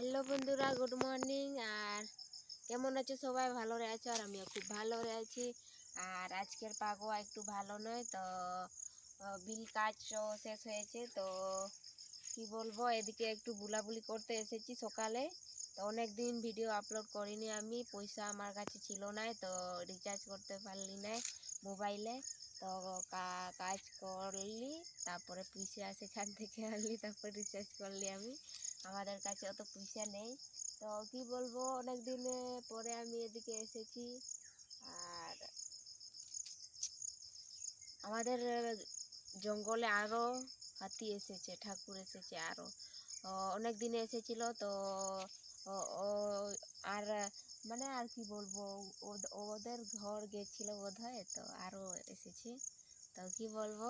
Hello বন্ধুরা good morning আর কেমন আছো সবাই? ভালো আছো? আর আমিও খুব ভালো আছি। আর আজকের পাগোয়া একটু ভালো নয়, তো বিল কাজও শেষ হয়েছে, তো, কি বলব, এদিকে একটু বুলাবুলি করতে এসেছি সকালে। তো অনেক দিন ভিডিও আপলোড করিনি আমি, পয়সা আমার কাছে ছিল না, তো রিচার্জ করতে পারলি না মোবাইলে। তো কাজ করলি, তারপরে পয়সা সেখান থেকে আনলি, তারপরে রিচার্জ করলি আমি। আমাদের কাছে অত পয়সা নেই। তো কি বলব, অনেক দিন পরে আমি এদিকে এসেছি। আর আমাদের জঙ্গলে আরও হাতি এসেছে, ঠাকুর এসেছে আরও। অনেক দিনে এসেছিল তো আর মানে আর কি বলব, ওদ- ওদের ঘর গেছিল বোধহয় তো আরও এসেছে। তো কি বলব,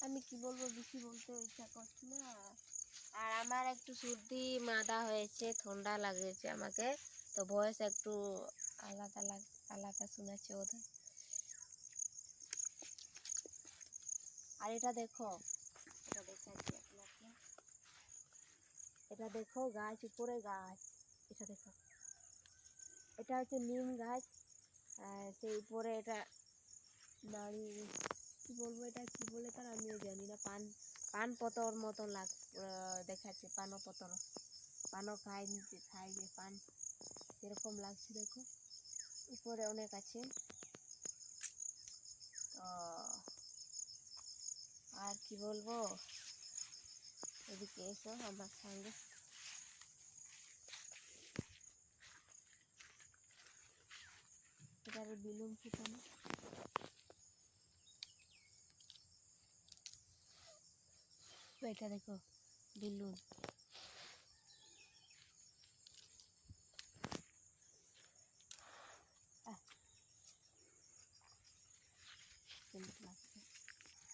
আমি কি বলব, বেশি বলতে ইচ্ছা করছে আমার একটু সর্দি মাদা হয়েছে, ঠান্ডা লাগেছে আমাকে, তো ভয়েস একটু আলাদা লাগ, আলাদা শোনাচ্ছে ওদের। আর এটা দেখো, এটা দেখাচ্ছি আপনাকে। এটা দেখো গাছ, উপরে গাছ, এটা দেখো। এটা হচ্ছে নিম গাছ সেই উপরে এটা দাঁড়িয়ে কি বলব এটা কি বলে তার আমিও জানি না, পান পান পতর মতন লাগ দেখাচ্ছে পানো পতর। পানও খাই নিচে খাই যে পান। এরকম লাগছে, দেখো। উপরে অনেক আছে। তো আর কি বলব? এদিকে এসো আমার সঙ্গে। এটারে বেলুন ফুটানো। এটা দেখো, বেলুন।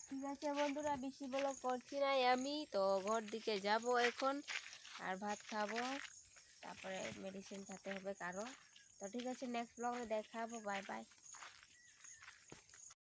ঠিক আছে বন্ধুরা, বেশি বলো করছি না আমি। তো ঘর দিকে যাব এখন, আর ভাত খাব। তারপরে মেডিসিন খেতে হবে কারও। তো ঠিক আছে নেক্সট ব্লগে দেখাবো। Bye bye